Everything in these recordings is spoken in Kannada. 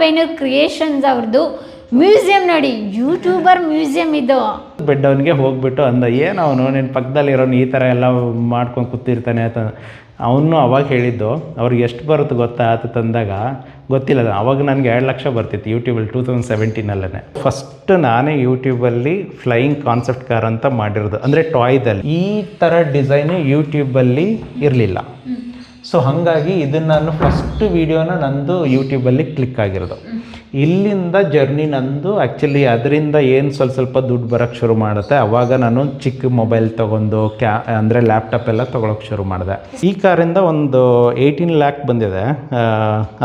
ದತ್ತಾಬೇನೂರ್ ಕ್ರಿಯೇಷನ್ಸ್ ಅವ್ರದ್ದು ಮ್ಯೂಸಿಯಂ ನೋಡಿ ಯೂಟ್ಯೂಬರ್ ಮ್ಯೂಸಿಯಂ ಇದು. ಬೆಡ್ ಅವನಿಗೆ ಹೋಗ್ಬಿಟ್ಟು ಅಂದ ಏನು ಅವನು? ನಿನ್ನ ಪಕ್ಕದಲ್ಲಿರೋನು ಈ ಥರ ಎಲ್ಲ ಮಾಡ್ಕೊಂಡು ಕೂತಿರ್ತಾನೆ ಅಂತ. ಅವನು ಅವಾಗ ಹೇಳಿದ್ದು ಅವ್ರಿಗೆ ಎಷ್ಟು ಬರುತ್ತೆ ಗೊತ್ತಾ? ಅಂತ ತಂದಾಗ ಗೊತ್ತಿಲ್ಲ ಅವಾಗ ನನಗೆ ಎರಡು ಲಕ್ಷ ಬರ್ತಿತ್ತು ಯೂಟ್ಯೂಬಲ್ಲಿ ಟೂ ತೌಸಂಡ್ ಸೆವೆಂಟೀನಲ್ಲೇ ಫಸ್ಟ್ ನಾನೇ ಯೂಟ್ಯೂಬಲ್ಲಿ ಫ್ಲೈಯಿಂಗ್ ಕಾನ್ಸೆಪ್ಟ್ ಕಾರ್ ಅಂತ ಮಾಡಿರೋದು. ಅಂದರೆ ಟಾಯ್ದಲ್ಲಿ ಈ ಥರ ಡಿಸೈನು ಯೂಟ್ಯೂಬಲ್ಲಿ ಇರಲಿಲ್ಲ. ಸೊ ಹಾಗಾಗಿ ಇದನ್ನು ನಾನು ಫಸ್ಟ್ ವೀಡಿಯೋನ ನಂದು ಯೂಟ್ಯೂಬಲ್ಲಿ ಕ್ಲಿಕ್ ಆಗಿರೋದು. ಇಲ್ಲಿಂದ ಜರ್ನಿ ನಂದು. ಆ್ಯಕ್ಚುಲಿ ಅದರಿಂದ ಏನು ಸ್ವಲ್ಪ ಸ್ವಲ್ಪ ದುಡ್ಡು ಬರೋಕ್ಕೆ ಶುರು ಮಾಡುತ್ತೆ. ಅವಾಗ ನಾನು ಚಿಕ್ಕ ಮೊಬೈಲ್ ತೊಗೊಂಡು ಕ್ಯಾ, ಅಂದರೆ ಲ್ಯಾಪ್ಟಾಪ್ ಎಲ್ಲ ತೊಗೊಳಕ್ಕೆ ಶುರು ಮಾಡಿದೆ. ಈ ಕಾರಿಂದ ಒಂದು ಏಯ್ಟೀನ್ ಲ್ಯಾಕ್ ಬಂದಿದೆ.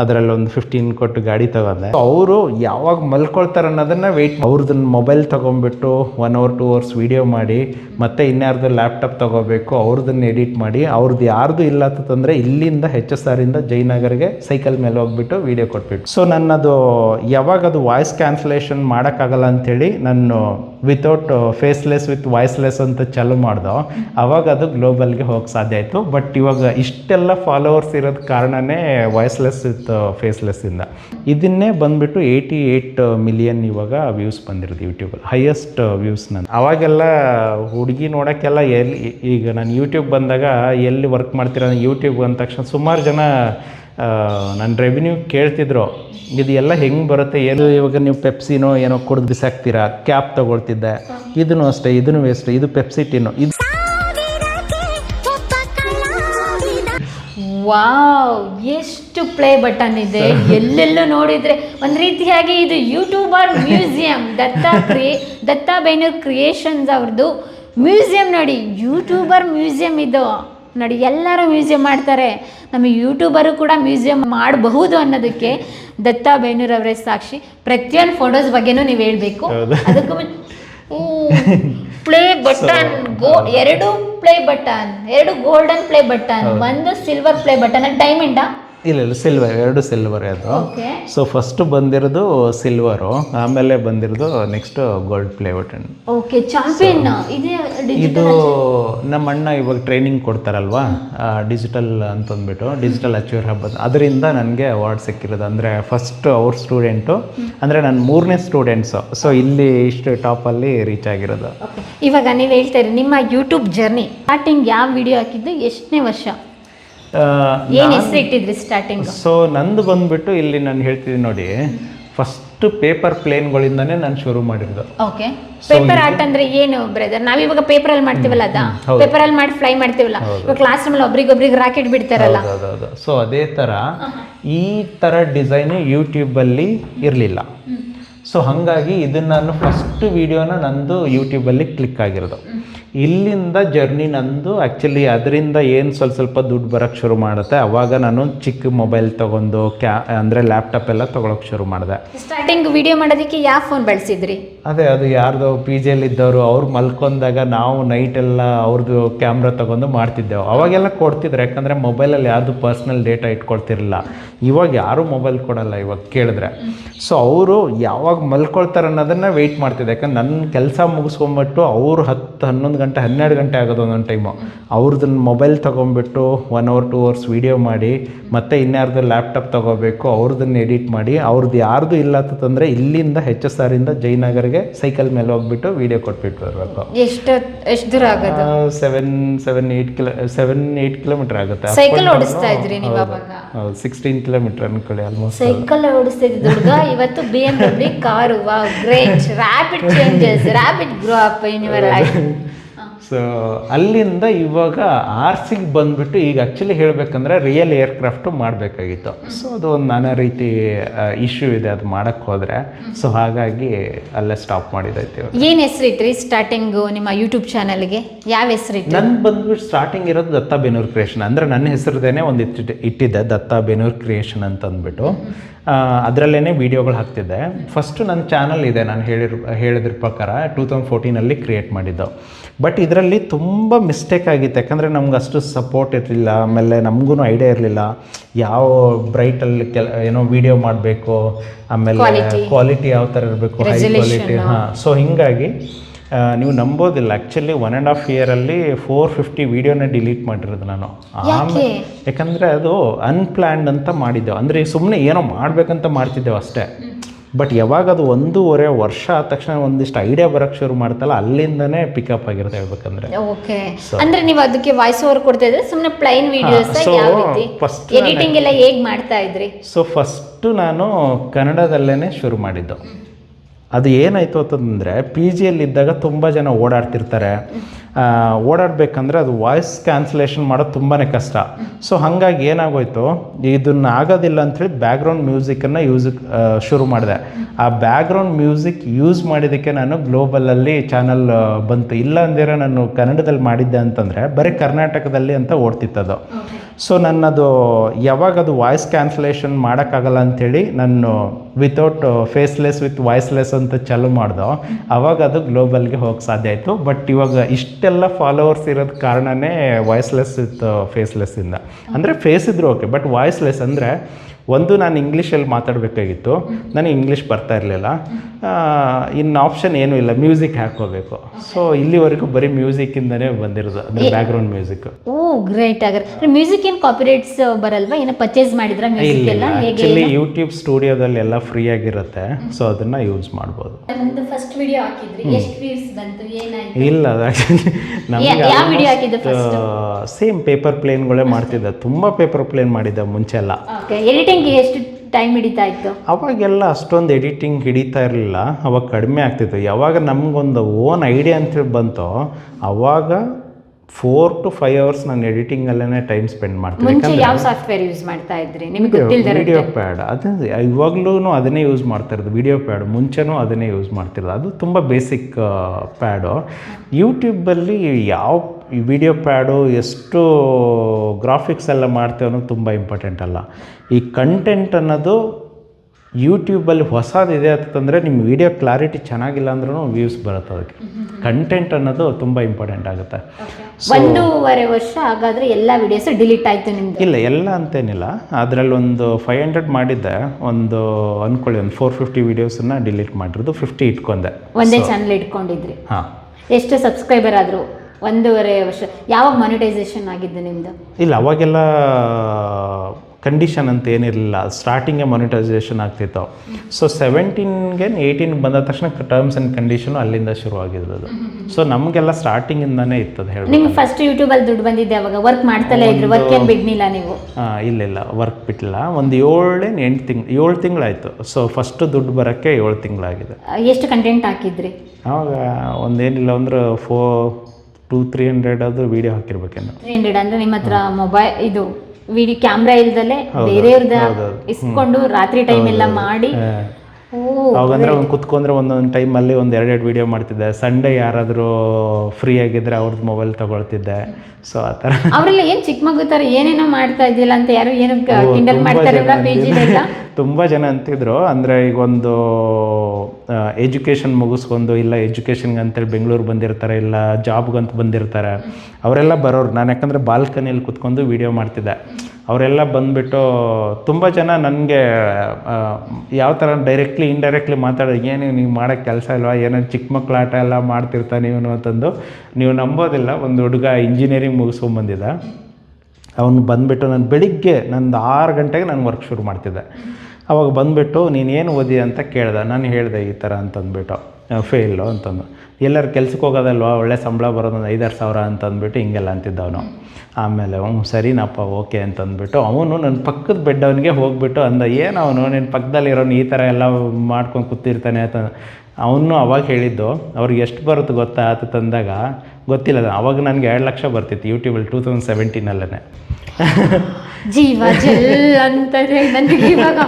ಅದರಲ್ಲಿ ಒಂದು ಫಿಫ್ಟೀನ್ ಕೊಟ್ಟು ಗಾಡಿ ತಗೊಂಡೆ. ಅವರು ಯಾವಾಗ ಮಲ್ಕೊಳ್ತಾರೆ ಅನ್ನೋದನ್ನ ವೆಯ್ಟ್ ಅವ್ರದ್ದನ್ನ mobile ತೊಗೊಂಡ್ಬಿಟ್ಟು one hour two hours video ಮಾಡಿ, ಮತ್ತೆ ಇನ್ಯಾರ್ದು ಲ್ಯಾಪ್ಟಾಪ್ ತೊಗೋಬೇಕು ಅವ್ರದ್ದನ್ನ ಎಡಿಟ್ ಮಾಡಿ ಅವ್ರದ್ದು ಯಾರ್ದು ಇಲ್ಲ ಅಂತಂದರೆ ಇಲ್ಲಿಂದ ಹೆಚ್ ಎಸ್ ಆರಿಂದ ಜಯನಗರ್ಗೆ ಸೈಕಲ್ ಮೇಲೆ ಹೋಗ್ಬಿಟ್ಟು ವೀಡಿಯೋ ಕೊಟ್ಬಿಟ್ಟು ಸೊ ನನ್ನದು ಯಾವಾಗ ಅದು ವಾಯ್ಸ್ ಕ್ಯಾನ್ಸಲೇಷನ್ ಮಾಡೋಕ್ಕಾಗಲ್ಲ ಅಂಥೇಳಿ ನಾನು ವಿತೌಟ್ ಫೇಸ್ಲೆಸ್ ವಿತ್ ವಾಯ್ಸ್ಲೆಸ್ ಅಂತ ಚಾಲು ಮಾಡ್ದೋ. ಅವಾಗ ಅದು ಗ್ಲೋಬಲ್ಗೆ ಹೋಗಕ್ಕೆ ಸಾಧ್ಯ ಆಯಿತು. ಬಟ್ ಇವಾಗ ಇಷ್ಟೆಲ್ಲ ಫಾಲೋವರ್ಸ್ ಇರೋದು ಕಾರಣನೇ ವಾಯ್ಸ್ಲೆಸ್ ವಿತ್ ಫೇಸ್ಲೆಸ್ಸಿಂದ ಇದನ್ನೇ ಬಂದುಬಿಟ್ಟು ಏಯ್ಟಿ ಏಯ್ಟ್ ಮಿಲಿಯನ್ ಇವಾಗ ವ್ಯೂಸ್ ಬಂದಿರೋದು ಯೂಟ್ಯೂಬಲ್ಲಿ ಹೈಯೆಸ್ಟ್ ವ್ಯೂಸ್ ನಾನು ಅವಾಗೆಲ್ಲ ಹುಡುಗಿ ನೋಡೋಕ್ಕೆಲ್ಲ ಎಲ್ಲಿ, ಈಗ ನಾನು ಯೂಟ್ಯೂಬ್ ಬಂದಾಗ ಎಲ್ಲಿ ವರ್ಕ್ ಮಾಡ್ತೀರ ಯೂಟ್ಯೂಬ್ ಅಂದ ತಕ್ಷಣ ಸುಮಾರು ಜನ ನನ್ನ ರೆವಿನ್ಯೂ ಕೇಳ್ತಿದ್ರು. ಇದು ಎಲ್ಲ ಹೆಂಗೆ ಬರುತ್ತೆ ಏನು? ಇವಾಗ ನೀವು ಪೆಪ್ಸಿನೋ ಏನೋ ಕುಡಿದು ಬಿಸಾಕ್ತೀರಾ ಕ್ಯಾಪ್ ತೊಗೊಳ್ತಿದ್ದೆ. ಇದನ್ನು ಅಷ್ಟೇ ಇದನ್ನು ವೇಸ್ಟ್ ಇದು ಪೆಪ್ಸಿ ಟಿನ್ನು ಇದು ವಾವ್ ಎಷ್ಟು ಪ್ಲೇ ಬಟನ್ ಇದೆ. ಎಲ್ಲೆಲ್ಲೂ ನೋಡಿದ್ರೆ ಒಂದು ರೀತಿಯಾಗಿ ಇದು ಯೂಟ್ಯೂಬರ್ ಮ್ಯೂಸಿಯಂ ದತ್ತಾ ಕ್ರಿಯೇ ದತ್ತಾಬೇನೂರ್ ಕ್ರಿಯೇಷನ್ಸ್ ಅವ್ರದ್ದು ಮ್ಯೂಸಿಯಂ ನೋಡಿ ಯೂಟ್ಯೂಬರ್ ಮ್ಯೂಸಿಯಂ ಇದು. ನೋಡಿ ಎಲ್ಲರೂ ಮ್ಯೂಸಿಯಂ ಮಾಡ್ತಾರೆ. ನಮ್ಮ ಯೂಟ್ಯೂಬರು ಕೂಡ ಮ್ಯೂಸಿಯಂ ಮಾಡಬಹುದು ಅನ್ನೋದಕ್ಕೆ ದತ್ತಾ ಬೇನೂರ್ ಅವರೇ ಸಾಕ್ಷಿ. ಪ್ರತಿಯೊಂದು ಫೋಟೋಸ್ ಬಗ್ಗೆನೂ ನೀವು ಹೇಳಬೇಕು. ಅದಕ್ಕೂ ಪ್ಲೇ ಬಟನ್ ಗೋ ಎರಡು ಪ್ಲೇ ಬಟನ್ ಎರಡು ಗೋಲ್ಡನ್ ಪ್ಲೇ ಬಟನ್ ಒಂದು ಸಿಲ್ವರ್ ಪ್ಲೇ ಬಟನ್ ಡೈಮಂಡಾ ಇಲ್ಲ ಇಲ್ಲ ಸಿಲ್ವರ್ ಎರಡು ಸಿಲ್ವರ್ ಅದು. ಸೊ ಫಸ್ಟ್ ಬಂದಿರೋದು ಸಿಲ್ವರು ಆಮೇಲೆ ಬಂದಿರೋದು next gold play button okay champion ಇದೇ ನಮ್ಮ ಅಣ್ಣ ಇವಾಗ ಟ್ರೈನಿಂಗ್ ಕೊಡ್ತಾರಲ್ವಾ? ಡಿಜಿಟಲ್ ಅಂತ ಅಂದ್ಬಿಟ್ಟು ಡಿಜಿಟಲ್ ಅಚೀವರ್ ಹಬ್ಬ. ಅದರಿಂದ ನನಗೆ ಅವಾರ್ಡ್ ಸಿಕ್ಕಿರೋದು. ಅಂದರೆ ಫಸ್ಟ್ ಅವ್ರ ಸ್ಟೂಡೆಂಟು ಅಂದರೆ ನಾನು ಮೂರನೇ ಸ್ಟೂಡೆಂಟ್ಸು ಸೊ ಇಲ್ಲಿ ಇಷ್ಟು ಟಾಪಲ್ಲಿ ರೀಚ್ ಆಗಿರೋದು. ಇವಾಗ ನೀವು ಹೇಳ್ತಾ ಇರಿ ನಿಮ್ಮ ಯೂಟ್ಯೂಬ್ ಜರ್ನಿ ಸ್ಟಾರ್ಟಿಂಗ್ ಯಾವ ವಿಡಿಯೋ ಹಾಕಿದ್ದು ಎಷ್ಟನೇ ವರ್ಷ? ಏನು ಹೆಸರು ಇಟ್ಟಿದ್ರಿ ಸ್ಟಾರ್ಟಿಂಗ್ ಸೊ ನಂದು ಬಂದ್ಬಿಟ್ಟು ಇಲ್ಲಿ ನಾನು ಹೇಳ್ತಿದ್ದೀನಿ ನೋಡಿ. ಫಸ್ಟ್ ಪೇಪರ್ ಪ್ಲೇನ್ಗಳಿಂದನೇ ನಾನು ಶುರು ಮಾಡಿರೋದು. ಓಕೆ ಪೇಪರ್ ಆರ್ಟ್ ಅಂದ್ರೆ ಏನು ಬ್ರದರ್ ನಾವಿವಾಗ ಪೇಪರ್ ಅಲ್ಲಿ ಮಾಡ್ತೀವಲ್ಲ ಅದ? ಪೇಪರ್ ಅಲ್ಲಿ ಮಾಡಿ ಫ್ಲೈ ಮಾಡ್ತೀವಲ್ಲ? ಇವಾಗ ಕ್ಲಾಸ್ ಒಬ್ರಿಗೆ ಒಬ್ರಿಗೊಬ್ರಿಗೆ ರಾಕೆಟ್ ಬಿಡ್ತಾರಲ್ಲ? ಸೊ ಅದೇ ತರ ಈ ತರ ಡಿಸೈನ್ ಯೂಟ್ಯೂಬ್ ಅಲ್ಲಿ ಇರಲಿಲ್ಲ. ಸೊ ಹಾಗಾಗಿ ಇದನ್ನ ನಾನು ಫಸ್ಟ್ ವಿಡಿಯೋನ ನಂದು ಯೂಟ್ಯೂಬಲ್ಲಿ ಕ್ಲಿಕ್ ಆಗಿರೋದು. ಇಲ್ಲಿಂದ ಜರ್ನಿ ನಂದು. ಆ್ಯಕ್ಚುಲಿ ಅದರಿಂದ ಏನು ಸ್ವಲ್ಪ ಸ್ವಲ್ಪ ದುಡ್ಡು ಬರೋಕ್ಕೆ ಶುರು ಮಾಡುತ್ತೆ. ಅವಾಗ ನಾನು ಚಿಕ್ಕ ಮೊಬೈಲ್ ತೊಗೊಂಡು ಕ್ಯಾ ಅಂದರೆ ಲ್ಯಾಪ್ಟಾಪ್ ಎಲ್ಲ ತೊಗೊಳಕ್ಕೆ ಶುರು ಮಾಡಿದೆ. ಸ್ಟಾರ್ಟಿಂಗ್ ವಿಡಿಯೋ ಮಾಡೋದಕ್ಕೆ ಯಾವ ಫೋನ್ ಬಳಸಿದ್ರಿ? ಅದೇ, ಅದು ಯಾರ್ದೋ ಪಿ ಜಿಯಲ್ಲಿ ಇದ್ದವರು ಅವ್ರು ಮಲ್ಕೊಂಡಾಗ ನಾವು ನೈಟ್ ಎಲ್ಲ ಅವ್ರದ್ದು ಕ್ಯಾಮ್ರಾ ತಗೊಂಡು ಮಾಡ್ತಿದ್ದೆವು. ಅವಾಗೆಲ್ಲ ಕೊಡ್ತಿದ್ರು, ಯಾಕಂದರೆ ಮೊಬೈಲಲ್ಲಿ ಯಾರ್ದು ಪರ್ಸ್ನಲ್ ಡೇಟಾ ಇಟ್ಕೊಳ್ತಿರಲಿಲ್ಲ. ಇವಾಗ ಯಾರೂ ಮೊಬೈಲ್ ಕೊಡಲ್ಲ, ಇವಾಗ ಕೇಳಿದ್ರೆ. ಸೊ ಅವರು ಯಾವಾಗ ಮಲ್ಕೊಳ್ತಾರೆ ಅನ್ನೋದನ್ನ ವೆಯ್ಟ್ ಮಾಡ್ತಿದ್ದೆ ಯಾಕಂದ್ರೆ ನನ್ನ ಕೆಲಸ ಮುಗಿಸ್ಕೊಂಬಿಟ್ಟು ಅವರು ಹತ್ತು, ಹನ್ನೊಂದು ಗಂಟೆ, ಹನ್ನೆರಡು ಗಂಟೆ ಆಗೋದು ಒಂದೊಂದು ಟೈಮು ಅವ್ರದ್ದು mobile ತೊಗೊಂಬಿಟ್ಟು one hour two hours video ಮಾಡಿ, ಮತ್ತೆ ಇನ್ಯಾರ್ದು ಲ್ಯಾಪ್ಟಾಪ್ ತೊಗೋಬೇಕು ಅವ್ರದ್ದನ್ನು ಎಡಿಟ್ ಮಾಡಿ ಅವ್ರದ್ದು ಯಾರ್ದು ಇಲ್ಲ ಅಂತಂದರೆ ಇಲ್ಲಿಂದ ಹೆಚ್ ಎಸ್ ಆರಿಂದ ಜಯನಗರ್ಗೆ ಸೈಕಲ್ ಮೇಲೆ ಹೋಗ್ಬಿಟ್ಟು ವಿಡಿಯೋ ಕೊಟ್ಬಿಟ್ಟು ಬರಬೇಕು. ಎಷ್ಟು ಎಷ್ಟು ದೂರ ಆಗೋದು? Seven seven eight kilo seven eight kilometre ಆಗುತ್ತೆ. ಸೈಕಲ್ ಓಡಿಸ್ತಾ ಇದ್ರಿ ನೀವು ಅವಾಗ? ಹೌದು ಸಿಕ್ಸ್ಟೀನ್ ಕಿಲೋಮೀಟರ್ ಅನ್ಕೊಳ್ಳಿ ಆಲ್ಮೋಸ್ಟ್ ಸೈಕಲ್ ಓಡಿಸ್ತಾ ಇದ್ದ ಹುಡುಗ ಇವತ್ತು ಬಿ ಎಂ ಡಬ್ಲ್ಯೂ ಕಾರು ವಾ great rapid changes rapid grow up in your life so ಅಲ್ಲಿಂದ ಇವಾಗ ಆರ್ಸಿಗೆ ಬಂದ್ಬಿಟ್ಟು ಈಗ ಆ್ಯಕ್ಚುಲಿ ಹೇಳಬೇಕಂದ್ರೆ ರಿಯಲ್ ಏರ್ಕ್ರಾಫ್ಟು ಮಾಡಬೇಕಾಗಿತ್ತು. ಸೊ ಅದು ಒಂದು ನಾನಾ ರೀತಿ ಇಶ್ಯೂ ಇದೆ ಅದು ಮಾಡೋಕ್ಕೆ ಹೋದರೆ. ಸೊ ಹಾಗಾಗಿ ಅಲ್ಲೇ ಸ್ಟಾಪ್ ಮಾಡಿದೈತೆ ಏನು ಹೆಸರು ಇತ್ತು ರೀ ಸ್ಟಾರ್ಟಿಂಗು ನಿಮ್ಮ ಯೂಟ್ಯೂಬ್ ಚಾನಲ್ಗೆ ಯಾವ ಹೆಸರು ಇತ್ತು ನನ್ನ ಬಂದ್ಬಿಟ್ಟು ಸ್ಟಾರ್ಟಿಂಗ್ ಇರೋದು ದತ್ತ ಬೇನೂರ್ ಕ್ರಿಯೇಷನ್ ಅಂದರೆ ನನ್ನ ಹೆಸರದೇನೆ ಒಂದು ಇಟ್ಟಿದ್ದೆ ಇಟ್ಟಿದ್ದೆ ದತ್ತ ಬೇನೂರ್ ಕ್ರಿಯೇಷನ್ ಅಂತ ಅಂದ್ಬಿಟ್ಟು ಅದರಲ್ಲೇ ವೀಡಿಯೋಗಳು ಹಾಕ್ತಿದ್ದೆ. ಫಸ್ಟು ನನ್ನ ಚಾನಲ್ ಇದೆ ನಾನು ಹೇಳಿರ್ ಹೇಳಿದ್ರ ಪ್ರಕಾರ ಟೂ ತೌಸಂಡ್ ಫೋರ್ಟೀನಲ್ಲಿ ಕ್ರಿಯೇಟ್ ಮಾಡಿದ್ದು. ಬಟ್ ಇದರಲ್ಲಿ ತುಂಬ ಮಿಸ್ಟೇಕ್ ಆಗಿತ್ತು. ಯಾಕಂದರೆ ನಮ್ಗೆ ಅಷ್ಟು ಸಪೋರ್ಟ್ ಇರಲಿಲ್ಲ ಆಮೇಲೆ ನಮಗೂ ಐಡಿಯಾ ಇರಲಿಲ್ಲ. ಯಾವ ಬ್ರೈಟಲ್ಲಿ ಕೆಲ ಏನೋ ವಿಡಿಯೋ ಮಾಡಬೇಕು ಆಮೇಲೆ ಕ್ವಾಲಿಟಿ ಯಾವ ಥರ ಇರಬೇಕು ಹೈ ಕ್ವಾಲಿಟಿ ಹಾಂ. ಸೊ ಹಿಂಗಾಗಿ ನೀವು ನಂಬೋದಿಲ್ಲ. ಆ್ಯಕ್ಚುಲಿ ಒನ್ ಆ್ಯಂಡ್ ಹಾಫ್ ಇಯರಲ್ಲಿ ಫೋರ್ ಫಿಫ್ಟಿ ವೀಡಿಯೋನೇ ಡಿಲೀಟ್ ಮಾಡಿರೋದು ನಾನು. ಆಮೇಲೆ ಯಾಕಂದರೆ ಅದು ಅನ್ಪ್ಲ್ಯಾನ್ಡ್ ಅಂತ ಮಾಡಿದ್ದೆವು. ಅಂದರೆ ಸುಮ್ಮನೆ ಏನೋ ಮಾಡಬೇಕಂತ ಮಾಡ್ತಿದ್ದೆವು ಅಷ್ಟೇ. ಬಟ್ ಯಾವಾಗ ಅದು ಒಂದೂವರೆ ವರ್ಷ ಆದ ತಕ್ಷಣ ಒಂದಿಷ್ಟು ಐಡಿಯಾ ಬರೋಕ್ಕೆ ಶುರು ಮಾಡ್ತಲ್ಲ ಅಲ್ಲಿಂದನೇ ಪಿಕಪ್ ಆಗಿರುತ್ತೆ ಹೇಳ್ಬೇಕಂದ್ರೆ. ಓಕೆ ಅಂದ್ರೆ ನೀವು ಅದಕ್ಕೆ ವಾಯ್ಸ್ ಓವರ್ ಕೊಡ್ತಾ ಇದ್ರೆ ಸುಮ್ಮನೆ ಪ್ಲೈನ್ ವಿಡಿಯೋಸ್ ಯಾವ ರೀತಿ? ಎಡಿಟಿಂಗ್ ಎಲ್ಲ ಹೇಗೆ ಮಾಡ್ತಾ ಇದ್ರಿ? ಸೊ ಫಸ್ಟು ನಾನು ಕನ್ನಡದಲ್ಲೇ ಶುರು ಮಾಡಿದ್ದು. ಅದು ಏನಾಯಿತು ಅಂತಂದರೆ ಪಿ ಜಿಯಲ್ಲಿದ್ದಾಗ ತುಂಬ ಜನ ಓಡಾಡ್ತಿರ್ತಾರೆ. ಓಡಾಡಬೇಕಂದ್ರೆ ಅದು ವಾಯ್ಸ್ ಕ್ಯಾನ್ಸಲೇಷನ್ ಮಾಡೋದು ತುಂಬಾ ಕಷ್ಟ. ಸೊ ಹಾಗಾಗಿ ಏನಾಗೋಯ್ತು, ಇದನ್ನು ಆಗೋದಿಲ್ಲ ಅಂಥೇಳಿ ಬ್ಯಾಕ್ಗ್ರೌಂಡ್ ಮ್ಯೂಸಿಕನ್ನು ಯೂಸ್ ಶುರು ಮಾಡಿದೆ. ಆ ಬ್ಯಾಕ್ಗ್ರೌಂಡ್ ಮ್ಯೂಸಿಕ್ ಯೂಸ್ ಮಾಡಿದ್ದಕ್ಕೆ ನಾನು ಗ್ಲೋಬಲಲ್ಲಿ ಚಾನಲ್ ಬಂತು. ಇಲ್ಲ ಅಂದಿರೋ ನಾನು ಕನ್ನಡದಲ್ಲಿ ಮಾಡಿದ್ದೆ ಅಂತಂದರೆ ಬರೀ ಕರ್ನಾಟಕದಲ್ಲಿ ಅಂತ ಓಡ್ತಿತ್ತದು. ಸೊ ನನ್ನದು ಯಾವಾಗ ಅದು ವಾಯ್ಸ್ ಕ್ಯಾನ್ಸಲೇಷನ್ ಮಾಡೋಕ್ಕಾಗಲ್ಲ ಅಂಥೇಳಿ ನಾನು ವಿತೌಟ್ ಫೇಸ್ಲೆಸ್ ವಿತ್ ವಾಯ್ಸ್ಲೆಸ್ ಅಂತ ಚಾಲೂ ಮಾಡ್ದೋ. ಅವಾಗ ಅದು ಗ್ಲೋಬಲ್ಗೆ ಹೋಗಕ್ಕೆ ಸಾಧ್ಯ ಆಯಿತು. ಬಟ್ ಇವಾಗ ಇಷ್ಟೆಲ್ಲ ಫಾಲೋವರ್ಸ್ ಇರೋದು ಕಾರಣನೇ ವಾಯ್ಸ್ಲೆಸ್ ವಿತ್ ಫೇಸ್ಲೆಸ್ಸಿಂದ ಅಂದರೆ ಫೇಸ್ ಇದ್ರೂ ಓಕೆ ಬಟ್ ವಾಯ್ಸ್ಲೆಸ್ ಅಂದರೆ ಒಂದು ನಾನು ಇಂಗ್ಲೀಷಲ್ಲಿ ಮಾತಾಡಬೇಕಾಗಿತ್ತು. ನನಗೆ ಇಂಗ್ಲೀಷ್ ಬರ್ತಾ ಇರಲಿಲ್ಲ. ಇನ್ನು ಆಪ್ಷನ್ ಏನೂ ಇಲ್ಲ ಮ್ಯೂಸಿಕ್ ಹಾಕೋಬೇಕು ಸೊ ಇಲ್ಲಿವರೆಗೂ ಬರೀ ಮ್ಯೂಸಿಕ್ಕಿಂದನೇ ಬಂದಿರೋದು ಅಂದರೆ ಬ್ಯಾಕ್ಗ್ರೌಂಡ್ ಮ್ಯೂಸಿಕ್ ಓ ಗ್ರೇಟ್ ಹಾಗಾದ್ರೆ. ಮ್ಯೂಸಿಕ್ ಏನು ಕಾಪಿರೇಟ್ಸ್ ಬರಲ್ವಾ? ಏನೋ ಪರ್ಚೇಸ್ ಮಾಡಿದ್ರ ಮ್ಯೂಸಿಕ್ ಎಲ್ಲ? ಹೇಗೆ ಆ್ಯಕ್ಚುಲಿ ಯೂಟ್ಯೂಬ್ ಸ್ಟುಡಿಯೋದಲ್ಲಿ ಎಲ್ಲ ಫ್ರೀ ಆಗಿರುತ್ತೆ. ಸೊ ಅದನ್ನು ಯೂಸ್ ಮಾಡ್ಬೋದು. ಒಂದು ಫಸ್ಟ್ ವಿಡಿಯೋ ಹಾಕಿದ್ರಿ. ಎಷ್ಟು ವ್ಯೂಸ್ ಬಂತು? ಏನಾಯ್ತು? ಇಲ್ಲ ಅದು ಆ್ಯಕ್ಚುಲಿ ನಮಗೆ ಯಾವ ವಿಡಿಯೋ ಹಾಕಿದ್ದು ಫಸ್ಟ್ ಸೇಮ್ ಪೇಪರ್ ಪ್ಲೇನ್ಗಳೇ ಮಾಡ್ತಿದ್ದೆ. ತುಂಬ ಪೇಪರ್ ಪ್ಲೇನ್ ಮಾಡಿದ್ದೆ ಮುಂಚೆ ಎಲ್ಲ ಓಕೆ ಎಡಿಟಿಂಗ್ ಎಷ್ಟು ಟೈಮ್ ಹಿಡಿತಾ ಇತ್ತು. ಅವಾಗೆಲ್ಲ ಅಷ್ಟೊಂದು ಎಡಿಟಿಂಗ್ ಹಿಡಿತಾ ಇರಲಿಲ್ಲ, ಅವಾಗ ಕಡಿಮೆ ಆಗ್ತಿತ್ತು. ಯಾವಾಗ ನಮಗೊಂದು ಓನ್ ಐಡಿಯಾ ಅಂತೇಳಿ ಬಂತೋ, ಅವಾಗ ಫೋರ್ ಟು ಫೈವ್ ಅವರ್ಸ್ ನಾನು ಎಡಿಟಿಂಗಲ್ಲೇ ಟೈಮ್ ಸ್ಪೆಂಡ್ ಮಾಡ್ತೀನಿ. ಮುಂಚೆ ಯಾವ ಸಾಫ್ಟ್ವೇರ್ ಯೂಸ್ ಮಾಡ್ತಾ ಇದ್ರಿ? ನಿಮ್ಗೆ ಗೊತ್ತಿಲ್ದಿರ ವಿಡಿಯೋ ಪ್ಯಾಡ್ ಅದೇ ಇವಾಗ್ಲೂ ಅದನ್ನೇ ಯೂಸ್ ಮಾಡ್ತಾ ಇರೋದು ವಿಡಿಯೋ ಪ್ಯಾಡ್ ಮುಂಚೆನೂ ಅದನ್ನೇ ಯೂಸ್ ಮಾಡ್ತಿರೋದು. ಅದು ತುಂಬ ಬೇಸಿಕ್ ಪ್ಯಾಡು ಯೂಟ್ಯೂಬಲ್ಲಿ ಯಾವ ವಿಡಿಯೋ ಪ್ಯಾಡು ಎಷ್ಟು ಗ್ರಾಫಿಕ್ಸ್ ಎಲ್ಲ ಮಾಡ್ತೇವೆ ಅನ್ನೋದು ತುಂಬ ಇಂಪಾರ್ಟೆಂಟ್ ಅಲ್ಲ. ಈ ಕಂಟೆಂಟ್ ಅನ್ನೋದು ಯೂಟ್ಯೂಬಲ್ಲಿ ಹೊಸದಿದೆ ಅಂತಂದರೆ ನಿಮ್ಮ ವಿಡಿಯೋ ಕ್ಲಾರಿಟಿ ಚೆನ್ನಾಗಿಲ್ಲ ಅಂದ್ರೂ ವ್ಯೂಸ್ ಬರುತ್ತೆ ಅದಕ್ಕೆ. ಕಂಟೆಂಟ್ ಅನ್ನೋದು ತುಂಬ ಇಂಪಾರ್ಟೆಂಟ್ ಆಗುತ್ತೆ. ಒಂದೂವರೆ ವರ್ಷ ಹಾಗಾದರೆ ಎಲ್ಲ ವಿಡಿಯೋಸ್ ಡಿಲೀಟ್ ಆಯಿತು ನಿಮ್ಗೆ ಇಲ್ಲ ಎಲ್ಲ ಅಂತೇನಿಲ್ಲ. ಅದರಲ್ಲಿ ಒಂದು ಫೈವ್ ಹಂಡ್ರೆಡ್ ಮಾಡಿದ್ದೆ. ಒಂದು ಅಂದ್ಕೊಳ್ಳಿ ಒಂದು ಫೋರ್ ಫಿಫ್ಟಿ ವೀಡಿಯೋಸನ್ನ ಡಿಲೀಟ್ ಮಾಡಿರೋದು ಫಿಫ್ಟಿ ಇಟ್ಕೊಂಡೆ. ಒಂದೇ ಚಾನಲ್ ಇಟ್ಕೊಂಡಿದ್ರಿ? ಹಾಂ. ಎಷ್ಟು ಸಬ್ಸ್ಕ್ರೈಬರ್ ಆದ್ರು ಒಂದೂವರೆ ವರ್ಷ ಯಾವಾಗ ಮಾನಿಟೈಸೇಷನ್ ಆಗಿದ್ದು ನಿಮ್ದು? ಇಲ್ಲ ಅವಾಗೆಲ್ಲ ಕಂಡೀಷನ್ ಅಂತ ಏನಿರಲಿಲ್ಲ. ಸ್ಟಾರ್ಟಿಂಗೇ ಮಾನಿಟೈಸೇಷನ್ ಆಗ್ತಿತ್ತು. ಸೊ ಸೆವೆಂಟೀನ್ಗೆ ಏಯ್ಟೀನ್ ಬಂದ ತಕ್ಷಣ ಟರ್ಮ್ಸ್ ಆ್ಯಂಡ್ ಕಂಡೀಷನು ಅಲ್ಲಿಂದ ಶುರು ಆಗಿರೋದು ಸೊ ನಮಗೆಲ್ಲ ಸ್ಟಾರ್ಟಿಂಗಿಂದನೇ ಇತ್ತು ಅದು ಹೇಳಿ ನಿಮ್ಗೆ ಫಸ್ಟ್ ಯೂಟ್ಯೂಬಲ್ಲಿ ದುಡ್ಡು ಬಂದಿದ್ದೆ ಅವಾಗ ವರ್ಕ್ ಮಾಡ್ತಲೇ ಇದ್ರು? ವರ್ಕ್ ಏನು ಬಿಡ್ಲಿಲ್ಲ ನೀವು? ಇಲ್ಲ ಇಲ್ಲ. ವರ್ಕ್ ಬಿಟ್ಟಿಲ್ಲ ಒಂದು ಏಳೇನು ಎಂಟು ತಿಂಗ್ಳು ಏಳು ತಿಂಗಳಾಯಿತು. ಸೊ ಫಸ್ಟ್ ದುಡ್ಡು ಬರೋಕ್ಕೆ ಏಳು ತಿಂಗಳಾಗಿದೆ. ಎಷ್ಟು ಕಂಟೆಂಟ್ ಹಾಕಿದ್ರಿ? ಅವಾಗ ಒಂದೇನಿಲ್ಲ ಅಂದ್ರೆ ಫೋ ಟೂ ತ್ರೀ ಹಂಡ್ರೆಡ್ ಅದು ವೀಡಿಯೋ ಹಾಕಿರ್ಬೇಕೇನು. ತ್ರೀ ಹಂಡ್ರೆಡ್ ಅಂದ್ರೆ ನಿಮ್ಮ ಹತ್ರ ಮೊಬೈಲ್ ಇದು ವಿಡಿಯೋ ಕ್ಯಾಮ್ರಾ ಇಲ್ದಲೆ ಬೇರೆಯವ್ರದ ಇಸ್ಕೊಂಡು ರಾತ್ರಿ ಟೈಮ್ ಎಲ್ಲ ಮಾಡಿ. ಅವಾಗಂದ್ರೆ ಒಂದು ಕುತ್ಕೊಂಡ್ರೆ ಒಂದೊಂದು ಟೈಮಲ್ಲಿ ಒಂದು ಎರಡೆರಡು ವಿಡಿಯೋ ಮಾಡ್ತಿದ್ದೆ. ಸಂಡೇ ಯಾರಾದರೂ ಫ್ರೀ ಆಗಿದ್ರೆ ಅವ್ರದ್ದು ಮೊಬೈಲ್ ತಗೊಳ್ತಿದ್ದೆ. ಸೊ ಆ ಥರ ಅವರೆಲ್ಲ ಏನ್ ಚಿಕ್ಕ ಮಗು ತರ ಏನೇನೋ ಮಾಡ್ತಾ ಇದ್ದಿಲ್ಲ ಅಂತ ಯಾರು ಏನು ಕಿಂಡಲ್ ಜಿಲೆಲ್ಲ ತುಂಬ ಜನ ಅಂತಿದ್ರು. ಅಂದರೆ ಈಗ ಒಂದು ಎಜುಕೇಷನ್ ಮುಗಿಸ್ಕೊಂಡು, ಇಲ್ಲ ಎಜುಕೇಷನ್ಗೆ ಅಂತೇಳಿ ಬೆಂಗಳೂರು ಬಂದಿರ್ತಾರೆ, ಇಲ್ಲ ಜಾಬ್ಗಂತ ಬಂದಿರ್ತಾರೆ, ಅವರೆಲ್ಲ ಬರೋರು. ನಾನು ಯಾಕಂದರೆ ಬಾಲ್ಕನಿಯಲ್ಲಿ ಕುತ್ಕೊಂಡು ವೀಡಿಯೋ ಮಾಡ್ತಿದ್ದೆ. ಅವರೆಲ್ಲ ಬಂದುಬಿಟ್ಟು ತುಂಬ ಜನ ನನಗೆ ಯಾವ ಥರ ಡೈರೆಕ್ಟ್ಲಿ ಇಂಡೈರೆಕ್ಟ್ಲಿ ಮಾತಾಡೋದು ಏನು ನೀವು ಮಾಡೋಕ್ಕೆ ಕೆಲಸ ಇಲ್ವಾ? ಏನೋ ಚಿಕ್ಕ ಮಕ್ಕಳು ಆಟ ಎಲ್ಲ ಮಾಡ್ತಿರ್ತಾ ನೀವು ಅಂತಂದು ನೀವು ನಂಬೋದಿಲ್ಲ. ಒಂದು ಹುಡುಗ ಇಂಜಿನಿಯರಿಂಗ್ ಮುಗಿಸ್ಕೊಂಬಂದಿದ್ದ ಅವನು ಬಂದುಬಿಟ್ಟು ನಾನು ಬೆಳಿಗ್ಗೆ ನಂದು ಆರು ಗಂಟೆಗೆ ನಾನು ವರ್ಕ್ ಶುರು ಮಾಡ್ತಿದ್ದೆ. ಅವಾಗ ಬಂದುಬಿಟ್ಟು, ನೀನು ಏನು ಓದಿ ಅಂತ ಕೇಳ್ದೆ? ನಾನು ಹೇಳಿದೆ ಈ ಥರ ಅಂತಂದ್ಬಿಟ್ಟು. ಫೇಲು ಅಂತಂದು. ಎಲ್ಲರೂ ಕೆಲ್ಸಕ್ಕೆ ಹೋಗೋದಲ್ವಾ? ಒಳ್ಳೆ ಸಂಬಳ ಬರೋದು ಒಂದು ಐದಾರು ಸಾವಿರ ಅಂತ ಅಂದ್ಬಿಟ್ಟು ಹಿಂಗೆಲ್ಲ ಅಂತಿದ್ದ ಅವನು ಆಮೇಲೆ ಅವನು ಸರಿನಪ್ಪ, ಓಕೆ ಅಂತಂದ್ಬಿಟ್ಟು, ಅವನು ನನ್ನ ಪಕ್ಕದ ಬೆಡ್ ಅವನಿಗೆ ಹೋಗ್ಬಿಟ್ಟು ಅಂದ, ಏನು ಅವನು? ನಿನ್ನ ಪಕ್ಕದಲ್ಲಿರೋನು ಈ ಥರ ಎಲ್ಲ ಮಾಡ್ಕೊಂಡು ಕೂತಿರ್ತಾನೆ? ಅಂತ ಅವನು ಅವಾಗ ಹೇಳಿದ್ದು, ಅವ್ರಿಗೆ ಎಷ್ಟು ಬರುತ್ತೆ ಗೊತ್ತಾ? ಅಂತ ತಂದಾಗ, ಗೊತ್ತಿಲ್ಲ. ಅವಾಗ ನನಗೆ ಎರಡು ಲಕ್ಷ ಬರ್ತಿತ್ತು ಯೂಟ್ಯೂಬಲ್ಲಿ ಟೂ ತೌಸಂಡ್ ಸೆವೆಂಟೀನಲ್ಲೇ ಜೀವ ಜಲ್ ಅಂತಂದ್ರೆ ನನಗೆ ಇವಾಗ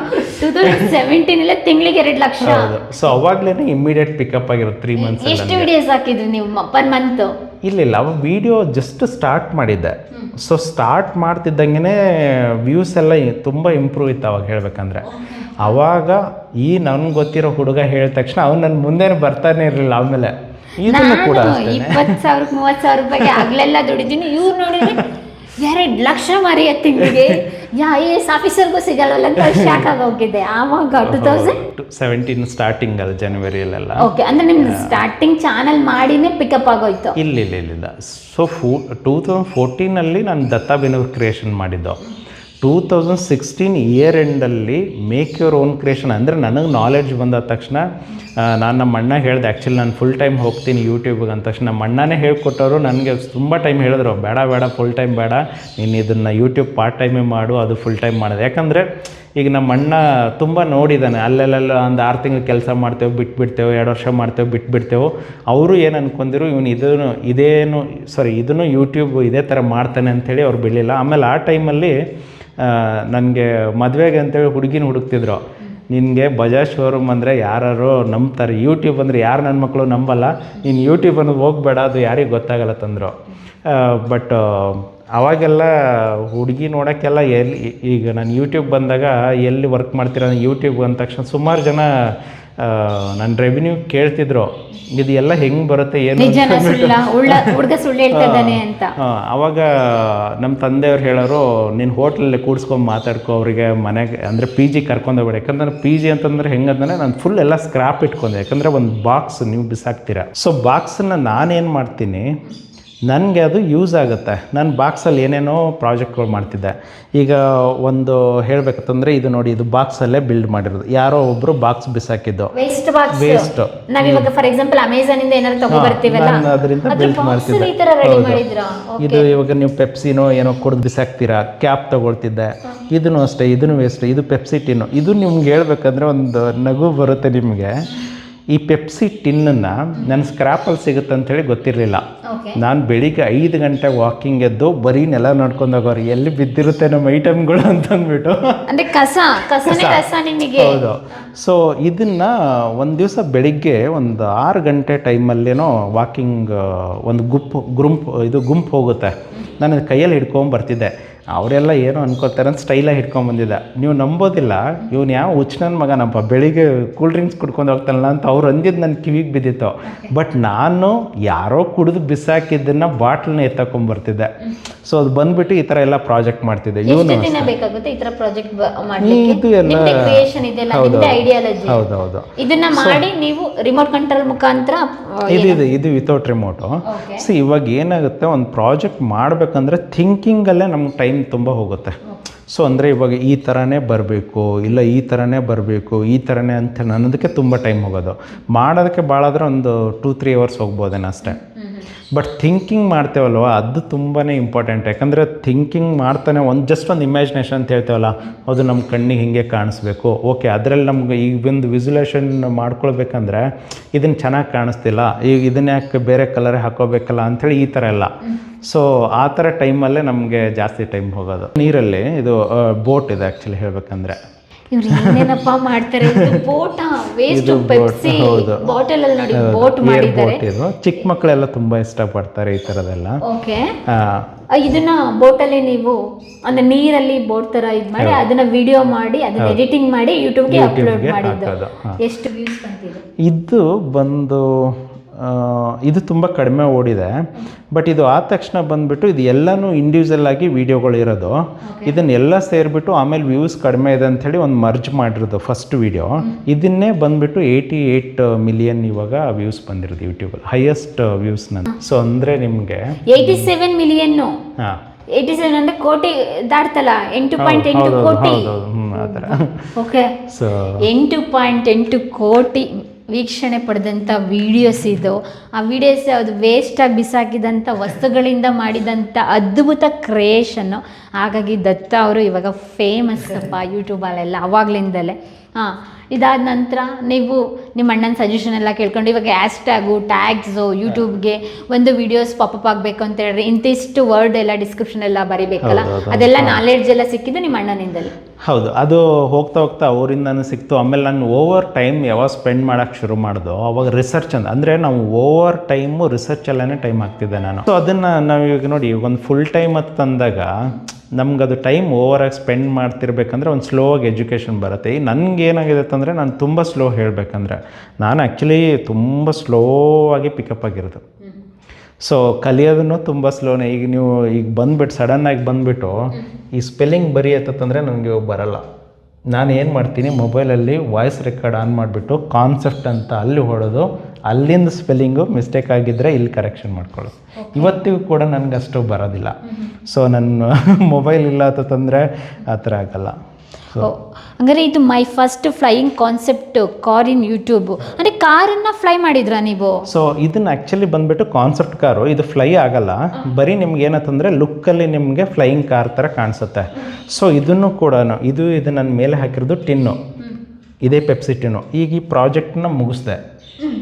ಟೂ ತೌಸಂಡ್ ಸೆವೆಂಟೀನ್ ಎಲ್ಲ ತಿಂಗಳಿಗೆ ಎರಡು ಲಕ್ಷ. ಹೌದು. ಸೊ ಅವಾಗ್ಲೇ ಇಮ್ಮಿಡಿಯೇಟ್ ಪಿಕಪ್ ಆಗಿರೋ ತ್ರೀ ಮಂತ್ಸ್ ಎಷ್ಟು ವಿಡಿಯೋಸ್ ಹಾಕಿದ್ರಿ ನೀವು ಪರ್ ಮಂತ್ ಇಲ್ಲ ಇಲ್ಲ ಅವ ವಿಡಿಯೋ ಜಸ್ಟ್ ಸ್ಟಾರ್ಟ್ ಮಾಡಿದ್ದೆ. ಸೊ ಸ್ಟಾರ್ಟ್ ಮಾಡ್ತಿದ್ದಂಗೆ ವ್ಯೂಸ್ ಎಲ್ಲ ತುಂಬ ಇಂಪ್ರೂವ್ ಇತ್ತು ಅವಾಗ ಹೇಳ್ಬೇಕಂದ್ರೆ. ಅವಾಗ ಈ ನನ್ಗೆ ಗೊತ್ತಿರೋ ಹುಡುಗ ಹೇಳಿದ ತಕ್ಷಣ ಅವ್ನು ನನ್ನ ಮುಂದೆ ಬರ್ತಾನೆ ಇರಲಿಲ್ಲ ಆಮೇಲೆ ಇದನ್ನು ಕೂಡ ಇಪ್ಪತ್ತು ಸಾವಿರಕ್ಕೆ ಮೂವತ್ತು ಸಾವಿರ ರೂಪಾಯಿಗೆ ಆಗ್ಲೆಲ್ಲ ದುಡಿದೀನಿ. ಇವ್ರು ನೋಡಿದ್ರೆ ಎರಡು ಲಕ್ಷ ಮರಿಯ ತಿಂಗಳಿಗೆ ಯಾ ಐ ಎಸ್ ಆಫೀಸರ್ಗೂ ಸಿಗಲ್ಲ ಅಂತ ಶಾಕ್ ಆಗೋಗಿದೆ. ಆವಾಗ ಟೂ ತೌಸಂಡ್ ಸೆವೆಂಟೀನ್ ಸ್ಟಾರ್ಟಿಂಗ್ ಅಲ್ಲಿ ಜನವರಿಯಲ್ಲೆಲ್ಲ ಓಕೆ ಅಂದ್ರೆ ನಿಮ್ಮ ಸ್ಟಾರ್ಟಿಂಗ್ ಚಾನಲ್ ಮಾಡಿನೇ ಪಿಕಪ್ ಆಗೋಯ್ತು. ಇಲ್ಲ ಇಲ್ಲ ಇಲ್ಲ. ಸೊ ಫೂ ಟೂ ತೌಸಂಡ್ ಫೋರ್ಟೀನಲ್ಲಿ ನಾನು ದತ್ತಾ ಬೆನೂರ್ ಕ್ರಿಯೇಷನ್ ಮಾಡಿದ್ದು. ಟೂ ತೌಸಂಡ್ ಸಿಕ್ಸ್ಟೀನ್ ಇಯರ್ ಎಂಡಲ್ಲಿ ಮೇಕ್ ಯುವರ್ ಓನ್ ಕ್ರಿಯೇಷನ್ ಅಂದರೆ ನನಗೆ ನಾಲೆಡ್ಜ್ ಬಂದಾದ ತಕ್ಷಣ ನಾನು ನಮ್ಮ ಅಣ್ಣ ಹೇಳಿದೆ ಆ್ಯಕ್ಚುಲಿ ನಾನು ಫುಲ್ ಟೈಮ್ ಹೋಗ್ತೀನಿ ಯೂಟ್ಯೂಬ್ಗೆ ಅಂದ ತಕ್ಷಣ. ನಮ್ಮ ಅಣ್ಣನೇ ಹೇಳ್ಕೊಟ್ಟವರು, ನನಗೆ ತುಂಬ ಟೈಮ್ ಹೇಳಿದ್ರು, ಬೇಡ ಬೇಡ ಫುಲ್ ಟೈಮ್ ಬೇಡ, ನೀನು ಇದನ್ನು ಯೂಟ್ಯೂಬ್ ಪಾರ್ಟ್ ಟೈಮೇ ಮಾಡು, ಅದು ಫುಲ್ ಟೈಮ್ ಮಾಡೋದು. ಯಾಕಂದರೆ ಈಗ ನಮ್ಮ ಅಣ್ಣ ತುಂಬ ನೋಡಿದ್ದಾನೆ ಅಲ್ಲೆಲ್ಲ ಒಂದು ಆರು ತಿಂಗಳು ಕೆಲಸ ಮಾಡ್ತೇವೆ, ಬಿಟ್ಬಿಡ್ತೇವೆ, ಎರಡು ವರ್ಷ ಮಾಡ್ತೇವೆ, ಬಿಟ್ಬಿಡ್ತೇವೆ. ಅವರು ಏನು ಅಂದ್ಕೊಂಡಿರು ಇವನು ಇದನ್ನು, ಇದೇನು ಸಾರಿ ಇದನ್ನು ಯೂಟ್ಯೂಬ್ ಇದೇ ಥರ ಮಾಡ್ತಾನೆ ಅಂಥೇಳಿ ಅವ್ರು ಬಿಡಲಿಲ್ಲ. ಆಮೇಲೆ ಆ ಟೈಮಲ್ಲಿ ನನಗೆ ಮದುವೆಗೆ ಅಂತೇಳಿ ಹುಡುಗಿನ ಹುಡುಕ್ತಿದ್ರು. ನಿನಗೆ ಬಜಾಜ್ ಶೋರೂಮ್ ಅಂದರೆ ಯಾರು ನಂಬ್ತಾರೆ. ಯೂಟ್ಯೂಬ್ ಅಂದರೆ ಯಾರು ನನ್ನ ಮಕ್ಕಳು ನಂಬಲ್ಲ. ನೀನು ಯೂಟ್ಯೂಬ್ ಅನ್ನೋದು ಹೋಗ್ಬೇಡ, ಅದು ಯಾರಿಗೆ ಗೊತ್ತಾಗಲ್ಲ ತಂದರು. ಬಟ್ ಅವಾಗೆಲ್ಲ ಹುಡುಗಿ ನೋಡೋಕ್ಕೆಲ್ಲ ಎಲ್ಲಿ, ಈಗ ನಾನು ಯೂಟ್ಯೂಬ್ ಬಂದಾಗ ಎಲ್ಲಿ ವರ್ಕ್ ಮಾಡ್ತೀರ ಯೂಟ್ಯೂಬ್ ಅಂದ ತಕ್ಷಣ ಸುಮಾರು ಜನ ನನ್ನ ರೆವಿನ್ಯೂ ಕೇಳ್ತಿದ್ರು. ಇದು ಎಲ್ಲ ಹೆಂಗೆ ಬರುತ್ತೆ ಏನು ಹುಡುಗ ಸುಳ್ಳು ಹೇಳ್ತಾ ಇದ್ದಾನೆ ಅಂತ. ಅವಾಗ ನಮ್ಮ ತಂದೆಯವ್ರು ಹೇಳೋರು ನೀನು ಹೋಟ್ಲಲ್ಲಿ ಕೂಡ್ಸ್ಕೊಂಡು ಮಾತಾಡ್ಕೊ ಅವರಿಗೆ ಮನೆಗೆ ಅಂದರೆ ಪಿ ಜಿ ಕರ್ಕೊಂಡೋಗ್ಬೇಡ ಯಾಕಂದ್ರೆ ಪಿ ಜಿ ಅಂತಂದ್ರೆ ಹೆಂಗಂದ್ರೆ ನಾನು ಫುಲ್ ಎಲ್ಲ ಸ್ಕ್ರಾಪ್ ಇಟ್ಕೊಂಡೆ. ಯಾಕಂದರೆ ಒಂದು ಬಾಕ್ಸ್ ನೀವು ಬಿಸಾಕ್ತೀರಾ. ಸೊ ಬಾಕ್ಸನ್ನ ನಾನೇನು ಮಾಡ್ತೀನಿ ನನಗೆ ಅದು ಯೂಸ್ ಆಗುತ್ತೆ. ನಾನು ಬಾಕ್ಸಲ್ಲಿ ಏನೇನೋ ಪ್ರಾಜೆಕ್ಟ್ಗಳು ಮಾಡ್ತಿದ್ದೆ. ಈಗ ಒಂದು ಹೇಳ್ಬೇಕಂತಂದರೆ ಇದು ನೋಡಿ ಇದು ಬಾಕ್ಸಲ್ಲೇ ಬಿಲ್ಡ್ ಮಾಡಿರೋದು. ಯಾರೋ ಒಬ್ಬರು ಬಾಕ್ಸ್ ಬಿಸಾಕಿದ್ದು. Waste box Waste. ನಾವಿವಾಗ ಫಾರ್ ಎಕ್ಸಾಂಪಲ್ ಅಮೆಝಾನ್ ಇಂದ ಏನಾದ್ರು ತಗೋ ಬರ್ತೀವಲ್ಲ? ನಾನು ಅದರಿಂದ ಬಿಲ್ಡ್ ಮಾಡ್ತಿದ್ದೆ. ಇದು ಇವಾಗ ನೀವು ಪೆಪ್ಸಿನೋ ಏನೋ ಕುಡ್ದು ಬಿಸಾಕ್ತೀರಾ? ಕ್ಯಾಪ್ ತಗೊಳ್ತಿದ್ದೆ. ಇದನ್ನು ಅಷ್ಟೇ ಇದನ್ನು ವೇಸ್ಟ್ ಇದು ಪೆಪ್ಸಿಟಿನೋ ಇದು ನಿಮ್ಗೆ ಹೇಳ್ಬೇಕಂದ್ರೆ ಒಂದು ನಗು ಬರುತ್ತೆ ನಿಮಗೆ. ಈ ಪೆಪ್ಸಿ ಟಿನ್ನನ್ನು ನನ್ನ ಸ್ಕ್ರಾಪಲ್ಲಿ ಸಿಗುತ್ತೆ ಅಂಥೇಳಿ ಗೊತ್ತಿರಲಿಲ್ಲ. ನಾನು ಬೆಳಿಗ್ಗೆ ಐದು ಗಂಟೆ ವಾಕಿಂಗ್ ಎದ್ದು ಬರೀ ನೆಲ ನೋಡ್ಕೊಂಡು ಹೋಗೋರು ಎಲ್ಲಿ ಬಿದ್ದಿರುತ್ತೆ ನಮ್ಮ ಐಟಮ್ಗಳು ಅಂತಂದ್ಬಿಟ್ಟು ಅಂದ್ರೆ ಕಸ ಕಸನೇ ಕಸ. ನಿಮಗೆ. ಹೌದು. ಸೊ ಇದನ್ನು ಒಂದು ದಿವಸ ಬೆಳಿಗ್ಗೆ ಒಂದು ಆರು ಗಂಟೆ ಟೈಮಲ್ಲೇನೋ ವಾಕಿಂಗ್ ಒಂದು ಗುಂಪು ಗ್ರುಂಪ್ ಇದು ಗುಂಪು ಹೋಗುತ್ತೆ. ನಾನು ಕೈಯಲ್ಲಿ ಹಿಡ್ಕೊಂಡು ಬರ್ತಿದ್ದೆ. ಅವರೆಲ್ಲ ಏನೋ ಅನ್ಕೋತಾರೆ ಅಂತ ಸ್ಟೈಲಾಗಿ ಹಿಡ್ಕೊಂಡು ಬಂದಿದ್ದೆ. ನೀವು ನಂಬೋದಿಲ್ಲ ಇವನು ಯಾವ ಹುಚ್ಚನನ್ ಮಗನಪ್ಪ ಬೆಳಿಗ್ಗೆ ಕೂಲ್ ಡ್ರಿಂಕ್ಸ್ ಕುಡ್ಕೊಂಡು ಹೋಗ್ತಾನಲ್ಲ ಅಂತ ಅವ್ರು ಅಂದಿದ್ದು ನನ್ನ ಕಿವಿಗೆ ಬಿದ್ದಿತ್ತು. ಬಟ್ ನಾನು ಯಾರೋ ಕುಡಿದು ಬಿಸಾಕಿದ್ದನ್ನ ಬಾಟ್ಲನ್ನ ಎತ್ತಕೊಂಡ್ಬರ್ತಿದ್ದೆ ಸೊ ಅದು ಬಂದ್ಬಿಟ್ಟು ಈ ಥರ ಎಲ್ಲ ಪ್ರಾಜೆಕ್ಟ್ ಮಾಡ್ತಿದ್ದೆ. ಇವನು ಬೇಕಾಗುತ್ತೆ ಈ ತರ ಪ್ರಾಜೆಕ್ಟ್ ಇದು ಎಲ್ಲ ಹೌದು ಹೌದು ಹೌದು. ಇದನ್ನ ಮಾಡಿ ನೀವು ರಿಮೋಟ್ ಕಂಟ್ರೋಲ್ ಮುಖಾಂತರ ಇದು ಇದು ಇದು ವಿತೌಟ್ ರಿಮೋಟು. ಸೊ ಇವಾಗ ಏನಾಗುತ್ತೆ ಒಂದು ಪ್ರಾಜೆಕ್ಟ್ ಮಾಡಬೇಕಂದ್ರೆ ಥಿಂಕಿಂಗಲ್ಲೇ ನಮ್ಗೆ ಟೈಮ್ ತುಂಬ ಹೋಗುತ್ತೆ. ಸೊ ಅಂದರೆ ಇವಾಗ ಈ ಥರನೇ ಬರಬೇಕು, ಇಲ್ಲ ಈ ಥರನೇ ಬರಬೇಕು, ಈ ಥರನೇ ಅಂತ ಅನ್ನೋದಕ್ಕೆ ತುಂಬ ಟೈಮ್ ಹೋಗೋದು. ಮಾಡೋದಕ್ಕೆ ಭಾಳ ಆದರೆ ಒಂದು ಟೂ ತ್ರೀ ಅವರ್ಸ್ ಹೋಗ್ಬೋದೇನೋ ಅಷ್ಟೇ. ಬಟ್ ಥಿಂಕಿಂಗ್ ಮಾಡ್ತೇವಲ್ವ, ಅದು ತುಂಬಾ ಇಂಪಾರ್ಟೆಂಟ್ ಯಾಕಂದರೆ ಥಿಂಕಿಂಗ್ ಮಾಡ್ತಾನೆ ಒಂದು ಜಸ್ಟ್ ಒಂದು ಇಮ್ಯಾಜಿನೇಷನ್ ಅಂತ ಹೇಳ್ತೇವಲ್ಲ, ಅದು ನಮ್ಮ ಕಣ್ಣಿಗೆ ಹಿಂಗೆ ಕಾಣಿಸ್ಬೇಕು. ಓಕೆ ಅದರಲ್ಲಿ ನಮ್ಗೆ ಈಗ ಒಂದು ವಿಸುಲೇಷನ್ ಮಾಡ್ಕೊಳ್ಬೇಕಂದ್ರೆ ಇದನ್ನು ಚೆನ್ನಾಗಿ ಕಾಣಿಸ್ತಿಲ್ಲ. ಈಗ ಇದನ್ನ ಯಾಕೆ ಬೇರೆ ಕಲರೇ ಹಾಕೋಬೇಕಲ್ಲ ಅಂಥೇಳಿ ಈ ಥರ ಎಲ್ಲ. ಸೊ ಆ ಥರ ಟೈಮಲ್ಲೇ ನಮಗೆ ಜಾಸ್ತಿ ಟೈಮ್ ಹೋಗೋದು. ನೀರಲ್ಲಿ ಇದು ಬೋಟ್ ಇದೆ ಆ್ಯಕ್ಚುಲಿ ಹೇಳ್ಬೇಕಂದ್ರೆ. ಇವ್ರು ಏನೇನಪ್ಪ ಮಾಡ್ತಾರೆ ಬೋಟ ವೇಸ್ಟ್ ಇದು ಪೆಪ್ಸಿ. ಬಾಟಲ್ ಅಲ್ಲಿ ನೋಡಿ ಬೋಟ್ ಮಾಡಿದ್ದಾರೆ. ಬೋಟ್ ಇದು. ಚಿಕ್ಕ ಮಕ್ಕಳೆಲ್ಲ ತುಂಬಾ ಇಷ್ಟ ಪಡ್ತಾರೆ ಈ ತರದೆಲ್ಲ. ಓಕೆ. ಇದನ್ನ ಬೋಟಲ್ಲಿ ನೀವು ಅಂದ್ರೆ ನೀರಲ್ಲಿ ಬೋಟ್ ತರ ಇದ್ ಮಾಡಿ ಅದನ್ನ ವಿಡಿಯೋ ಮಾಡಿ ಅದನ್ನ ಎಡಿಟಿಂಗ್ ಮಾಡಿ ಯೂಟ್ಯೂಬ್ಗೆ ಅಪ್ಲೋಡ್ ಮಾಡಿದ್ದು. ಎಷ್ಟು ವ್ಯೂಸ್ ಬಂದಿದೆ ಇದು ಬಂದು ಇದು ತುಂಬ ಕಡಿಮೆ ಓಡಿದೆ. ಬಟ್ ಇದು ಆದ ತಕ್ಷಣ ಬಂದುಬಿಟ್ಟು ಇದು ಎಲ್ಲನೂ ಇಂಡಿವಿಜುವಲ್ ಆಗಿ ವಿಡಿಯೋಗಳು ಇರೋದು. ಇದನ್ನೆಲ್ಲ ಸೇರಿಬಿಟ್ಟು ಆಮೇಲೆ ವ್ಯೂಸ್ ಕಡಿಮೆ ಇದೆ ಅಂಥೇಳಿ ಒಂದು ಮರ್ಜ್ ಮಾಡಿರೋದು ಫಸ್ಟ್ ವಿಡಿಯೋ ಇದನ್ನೇ ಬಂದುಬಿಟ್ಟು ಏಯ್ಟಿ ಏಯ್ಟ್ ಮಿಲಿಯನ್ ಇವಾಗ ವ್ಯೂಸ್ ಬಂದಿರೋದು ಯೂಟ್ಯೂಬಲ್ಲಿ ಹೈಯೆಸ್ಟ್ ವ್ಯೂಸ್ ನನ್ನ ಸೊ ಅಂದರೆ ನಿಮಗೆ ಏಯ್ಟಿ ಸೆವೆನ್ ಮಿಲಿಯನ್ ಹಾಂ. ಏಯ್ಟಿ ಸೆವೆನ್ ಅಂದ್ರೆ ಕೋಟಿ ದಾಟ್ತಲ್ಲ ಎಂಟು ಪಾಯಿಂಟ್ ಎಂಟು ಕೋಟಿ. ಆ ಥರ. ಓಕೆ ಸೊ ಎಂಟು ಪಾಯಿಂಟ್ ಎಂಟು ಕೋಟಿ. ವೀಕ್ಷಣೆ ಪಡೆದಂಥ ವಿಡಿಯೋಸ್ ಇದು. ಆ ವೀಡಿಯೋಸ್ ಅದು ವೇಸ್ಟಾಗಿ ಬಿಸಾಕಿದಂಥ ವಸ್ತುಗಳಿಂದ ಮಾಡಿದಂಥ ಅದ್ಭುತ ಕ್ರಿಯೇಷನ್ನು ಹಾಗಾಗಿ ದತ್ತ ಅವರು ಇವಾಗ ಫೇಮಸ್ ಅಪ್ಪ ಯೂಟ್ಯೂಬಲ್ಲೆಲ್ಲ ಅವಾಗ್ಲಿಂದಲೇ. ಹಾಂ. ಇದಾದ ನಂತರ ನೀವು ನಿಮ್ಮ ಅಣ್ಣನ ಸಜೆಷನ್ ಎಲ್ಲ ಕೇಳ್ಕೊಂಡು ಇವಾಗ ಟ್ಯಾಗು ಟ್ಯಾಗ್ಸು ಯೂಟ್ಯೂಬ್ಗೆ ಒಂದು ವಿಡಿಯೋಸ್ ಪಾಪಪ್ ಆಗಬೇಕು ಅಂತ ಹೇಳಿದ್ರೆ ಇಂತಿಷ್ಟು ವರ್ಡ್ ಎಲ್ಲ ಡಿಸ್ಕ್ರಿಪ್ಷನ್ ಎಲ್ಲ ಬರಿಬೇಕಲ್ಲ. ಅದೆಲ್ಲ ನಾಲೆಡ್ಜ್ ಎಲ್ಲ ಸಿಕ್ಕಿದ್ದು ನಿಮ್ಮ ಅಣ್ಣನಿಂದಲೇ. ಹೌದು ಅದು ಹೋಗ್ತಾ ಹೋಗ್ತಾ ಅವರಿಂದನೂ ಸಿಕ್ತು. ಆಮೇಲೆ ನಾನು ಓವರ್ ಟೈಮ್ ಯಾವಾಗ ಸ್ಪೆಂಡ್ ಮಾಡೋಕ್ಕೆ ಶುರು ಮಾಡ್ದೋ ಅವಾಗ ರಿಸರ್ಚ್ ಅಂತ ಅಂದರೆ ನಾವು ಓವರ್ ಟೈಮು ರಿಸರ್ಚಲ್ಲೇ ಟೈಮ್ ಆಗ್ತಿದ್ದೆ ನಾನು. ಸೊ ಅದನ್ನು ನಾವು ಇವಾಗ ನೋಡಿ ಒಂದು ಫುಲ್ ಟೈಮ್ ಅಂತ ತಂದಾಗ ನಮ್ಗೆ ಅದು ಟೈಮ್ ಓವರಾಗಿ ಸ್ಪೆಂಡ್ ಮಾಡ್ತಿರ್ಬೇಕಂದ್ರೆ ಒಂದು ಸ್ಲೋ ಆಗಿ ಎಜುಕೇಷನ್ ಬರುತ್ತೆ. ಈ ನನಗೆ ಏನಾಗಿದೆ ಅಂದರೆ ನಾನು ತುಂಬ ಸ್ಲೋ ಹೇಳಬೇಕಂದ್ರೆ ನಾನು ಆ್ಯಕ್ಚುಲಿ ತುಂಬ ಸ್ಲೋ ಆಗಿ ಪಿಕಪ್ ಆಗಿರೋದು. ಸೊ ಕಲಿಯೋದನ್ನು ತುಂಬ ಸ್ಲೋನೇ ಈಗ ನೀವು ಈಗ ಬಂದ್ಬಿಟ್ಟು ಸಡನ್ನಾಗಿ ಬಂದುಬಿಟ್ಟು ಈ ಸ್ಪೆಲ್ಲಿಂಗ್ ಬರೀ ಅಂತಂದರೆ ನನಗೆ ಬರಲ್ಲ. ನಾನು ಏನು ಮಾಡ್ತೀನಿ ಮೊಬೈಲಲ್ಲಿ ವಾಯ್ಸ್ ರೆಕಾರ್ಡ್ ಆನ್ ಮಾಡಿಬಿಟ್ಟು ಕಾನ್ಸೆಪ್ಟ್ ಅಂತ ಅಲ್ಲಿ ಹೊಡೋದು ಅಲ್ಲಿಂದ ಸ್ಪೆಲ್ಲಿಂಗು ಮಿಸ್ಟೇಕ್ ಆಗಿದ್ದರೆ ಇಲ್ಲಿ ಕರೆಕ್ಷನ್ ಮಾಡ್ಕೊಳ್ಳೋದು. ಇವತ್ತಿಗೂ ಕೂಡ ನನಗೆ ಅಷ್ಟು ಬರೋದಿಲ್ಲ. ಸೊ ನನ್ನ ಮೊಬೈಲ್ ಇಲ್ಲ ಅಂತಂದರೆ ಆ ಥರ ಆಗಲ್ಲ. ಹಂಗಾರೆ ಇದು my first flying concept car in YouTube. ಅಂದರೆ ಕಾರನ್ನು ಫ್ಲೈ ಮಾಡಿದ್ರಾ ನೀವು? ಸೊ ಇದನ್ನ ಆ್ಯಕ್ಚುಲಿ ಬಂದ್ಬಿಟ್ಟು ಕಾನ್ಸೆಪ್ಟ್ ಕಾರು ಇದು ಫ್ಲೈ ಆಗಲ್ಲ. ಬರೀ ನಿಮ್ಗೆ ಏನಂತಂದರೆ ಲುಕ್ಕಲ್ಲಿ ನಿಮಗೆ ಫ್ಲೈಯಿಂಗ್ ಕಾರ್ ಥರ ಕಾಣಿಸುತ್ತೆ. ಸೊ ಇದನ್ನು ಕೂಡ ಇದು ಇದು ನನ್ನ ಮೇಲೆ ಹಾಕಿರೋದು ಟಿನ್ನು. ಇದೇ ಪೆಪ್ಸಿ ಟಿನ್ನು. ಈಗ ಈ ಪ್ರಾಜೆಕ್ಟ್ನ ಮುಗಿಸ್ದೆ.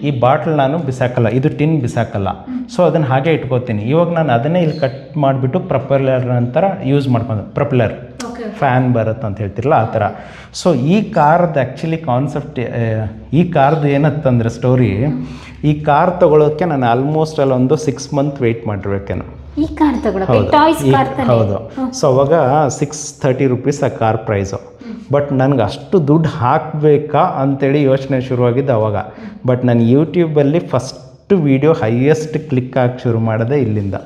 ಈ ಬಾಟ್ಲ್ ನಾನು ಬಿಸಾಕಲ್ಲ ಇದು ಟಿನ್ ಬಿಸಾಕಲ್ಲ. ಸೊ ಅದನ್ನು ಹಾಗೆ ಇಟ್ಕೋತೀನಿ. ಇವಾಗ ನಾನು ಅದನ್ನೇ ಇಲ್ಲಿ ಕಟ್ ಮಾಡಿಬಿಟ್ಟು ಪ್ರಪಲ್ಲರ್ ನಂತರ ಯೂಸ್ ಮಾಡ್ಕೊಂಡು ಪ್ರಪಲ್ಲರ್ ಫ್ಯಾನ್ ಬರುತ್ತೆ ಅಂತ ಹೇಳ್ತಿರಲ್ಲ ಆ ಥರ. ಸೊ ಈ ಕಾರ್ದು ಆ್ಯಕ್ಚುಲಿ ಕಾನ್ಸೆಪ್ಟ್ ಈ ಕಾರ್ದು ಏನತ್ತಂದ್ರೆ ಸ್ಟೋರಿ ಈ ಕಾರ್ ತೊಗೊಳೋಕ್ಕೆ ನಾನು ಆಲ್ಮೋಸ್ಟ್ ಅಲ್ಲೊಂದು ಸಿಕ್ಸ್ ಮಂತ್ ವೆಯ್ಟ್ ಮಾಡಿರ್ಬೇಕೇನು. ಈ ಕಾರ್ ತಗೊಳಕ್ಕೆ ಟಾಯ್ಸ್ ಕಾರ್ ಹೌದು. ಸೊ ಅವಾಗ ಸಿಕ್ಸ್ ಥರ್ಟಿ ರುಪೀಸ್ ಆ ಕಾರ್ ಪ್ರೈಸು ಬಟ್ ನನಗೆ ಅಷ್ಟು ದುಡ್ಡು ಹಾಕಬೇಕಾ ಅಂತೇಳಿ ಯೋಚನೆ ಶುರುವಾಗಿದ್ದು ಅವಾಗ. ಬಟ್ ನಾನು ಯೂಟ್ಯೂಬಲ್ಲಿ ಫಸ್ಟ್ ವೀಡಿಯೋ ಹೈಯೆಸ್ಟ್ ಕ್ಲಿಕ್ ಆಗಿ ಶುರು ಮಾಡಿದೆ ಇಲ್ಲಿಂದ.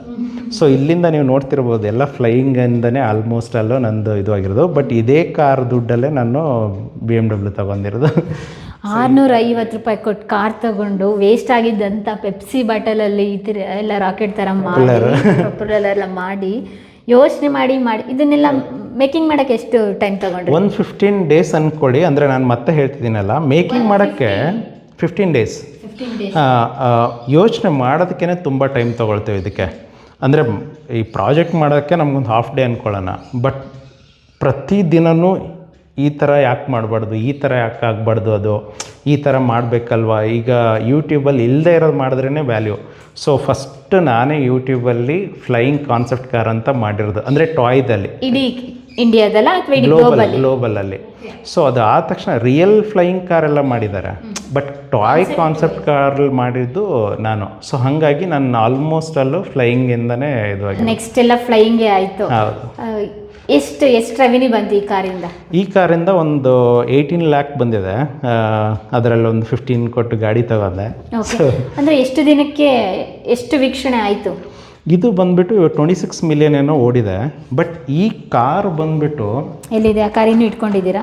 ಸೊ ಇಲ್ಲಿಂದ ನೀವು ನೋಡ್ತಿರ್ಬೋದು ಎಲ್ಲ ಫ್ಲೈಯಿಂಗಿಂದನೇ ಆಲ್ಮೋಸ್ಟ್ ಅಲ್ಲೂ ನಂದು ಇದು ಆಗಿರೋದು. ಬಟ್ ಇದೇ ಕಾರ್ ದುಡ್ಡಲ್ಲೇ ನಾನು ಬಿ ಎಂ ಡಬ್ಲ್ಯೂ ತೊಗೊಂಡಿರೋದು. ಆರ್ನೂರ ಐವತ್ತು ರೂಪಾಯಿ ಕೊಟ್ಟು ಕಾರ್ ತಗೊಂಡು ವೇಸ್ಟ್ ಆಗಿದ್ದಂಥ ಪೆಪ್ಸಿ ಬಾಟಲಲ್ಲಿ ಈ ಥರ ಎಲ್ಲ ರಾಕೆಟ್ ಥರ ಮಾಡಿ ಎಲ್ಲ ಮಾಡಿ ಯೋಚನೆ ಮಾಡಿ ಮಾಡಿ. ಇದನ್ನೆಲ್ಲ ಮೇಕಿಂಗ್ ಮಾಡಕ್ಕೆ ಎಷ್ಟು ಟೈಮ್ ತಗೊಂಡ್ರಿ? ಒಂದು ಫಿಫ್ಟೀನ್ ಡೇಸ್ ಅನ್ಕೊಳ್ಳಿ ಅಂದರೆ ನಾನು ಮತ್ತೆ ಹೇಳ್ತಿದ್ದೀನಲ್ಲ. ಮೇಕಿಂಗ್ ಮಾಡೋಕ್ಕೆ ಫಿಫ್ಟೀನ್ ಡೇಸ್ ಫಿಫ್ಟೀನ್ ಡೇಸ್ ಯೋಚನೆ ಮಾಡೋದಕ್ಕೇ ತುಂಬ ಟೈಮ್ ತೊಗೊಳ್ತೇವೆ ಇದಕ್ಕೆ. ಅಂದರೆ ಈ ಪ್ರಾಜೆಕ್ಟ್ ಮಾಡೋಕ್ಕೆ ನಮಗೊಂದು ಹಾಫ್ ಡೇ ಅಂದ್ಕೊಳ್ಳೋಣ ಬಟ್ ಪ್ರತಿದಿನವೂ ಈ ಥರ ಯಾಕೆ ಮಾಡಬಾರ್ದು ಈ ಥರ ಯಾಕೆ ಆಗಬಾರ್ದು ಅದು ಈ ಥರ ಮಾಡಬೇಕಲ್ವಾ? ಈಗ ಯೂಟ್ಯೂಬಲ್ಲಿ ಇಲ್ಲದೇ ಇರೋದು ಮಾಡಿದ್ರೇ ವ್ಯಾಲ್ಯೂ ಸೊ ಫಸ್ಟ್ ನಾನೇ ಯೂಟ್ಯೂಬಲ್ಲಿ ಫ್ಲೈಯಿಂಗ್ ಕಾನ್ಸೆಪ್ಟ್ ಕಾರ್ ಅಂತ ಮಾಡಿರೋದು. ಅಂದರೆ ಟಾಯ್ದಲ್ಲಿ ಇಡೀ ಇಂಡಿಯಾದಲ್ಲ ಗ್ಲೋಬಲ್ ಗ್ಲೋಬಲ್ ಗ್ಲೋಬಲಲ್ಲಿ ಸೊ ಅದು ಆದ ತಕ್ಷಣ ರಿಯಲ್ ಫ್ಲೈಯಿಂಗ್ ಕಾರ್ ಎಲ್ಲ ಮಾಡಿದ್ದಾರೆ. ಬಟ್ ಟಾಯ್ ಕಾನ್ಸೆಪ್ಟ್ ಕಾರ್ ಮಾಡಿದ್ದು ನಾನು. ಸೊ ಹಾಗಾಗಿ ನಾನು ಆಲ್ಮೋಸ್ಟ್ ಅಲ್ಲೂ ಫ್ಲೈಯಿಂಗಿಂದನೇ ಇದು ನೆಕ್ಸ್ಟ್ ಎಲ್ಲ ಫ್ಲೈಯಿಂಗೇ ಆಯಿತು. ಹೌದು. ಎಷ್ಟು ಎಷ್ಟು ರೆವಿನ್ಯೂ ಬಂತು ಈ ಕಾರಿಂದ? ಈ ಕಾರಿಂದ ಒಂದು ಏಯ್ಟೀನ್ ಲ್ಯಾಕ್ ಬಂದಿದೆ. ಅದರಲ್ಲಿ ಒಂದು ಫಿಫ್ಟೀನ್ ಕೊಟ್ಟು ಗಾಡಿ ತಗೊಂಡೆ. ಅಂದರೆ ಎಷ್ಟು ದಿನಕ್ಕೆ ಎಷ್ಟು ವೀಕ್ಷಣೆ ಆಯಿತು? ಇದು ಬಂದ್ಬಿಟ್ಟು ಟ್ವೆಂಟಿ ಸಿಕ್ಸ್ ಮಿಲಿಯನ್ ಏನೋ ಓಡಿದೆ. ಬಟ್ ಈ ಕಾರ್ ಬಂದ್ಬಿಟ್ಟು ಎಲ್ಲಿದೆ? ಆ ಕಾರ್ ಇನ್ನೂ ಇಟ್ಕೊಂಡಿದ್ದೀರಾ?